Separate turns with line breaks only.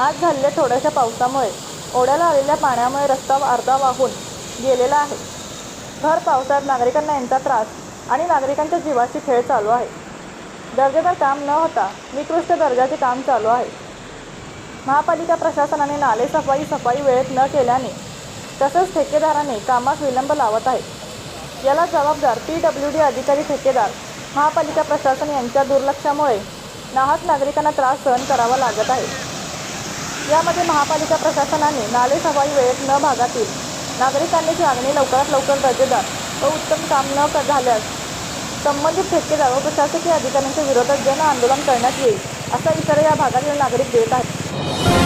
आज झालेल्या थोड्याशा पावसामुळे ओढ्याला आलेल्या पाण्यामुळे रस्ता अर्धा वाहून गेलेला आहे. भर पावसात नागरिकांना यांचा त्रास आणि नागरिकांच्या जीवाशी खेळ चालू आहे. दर्जेदार काम न होता निकृष्ट दर्जाचे काम चालू आहे. महापालिका प्रशासनाने नाले सफाई सफाई वेळेत न केल्याने तसंच ठेकेदाराने कामास विलंब लावत आहे याला जबाबदार पी डब्ल्यू डी अधिकारी ठेकेदार महापालिका प्रशासन यांच्या दुर्लक्षामुळे नाहक नागरिकांना त्रास सहन करावा लागत आहे. यामध्ये महापालिका प्रशासनाने नाले सफाई वेळेत न भागातील नागरिकांनी मागणी लवकरात लवकर दर्जेदार व उत्तम काम न क- झाल्यास संबंधित ठेकेदार व प्रशासकीय अधिकाऱ्यांच्या विरोधात जन आंदोलन करण्यात येईल असा इशारा या भागातील नागरिक देत आहेत.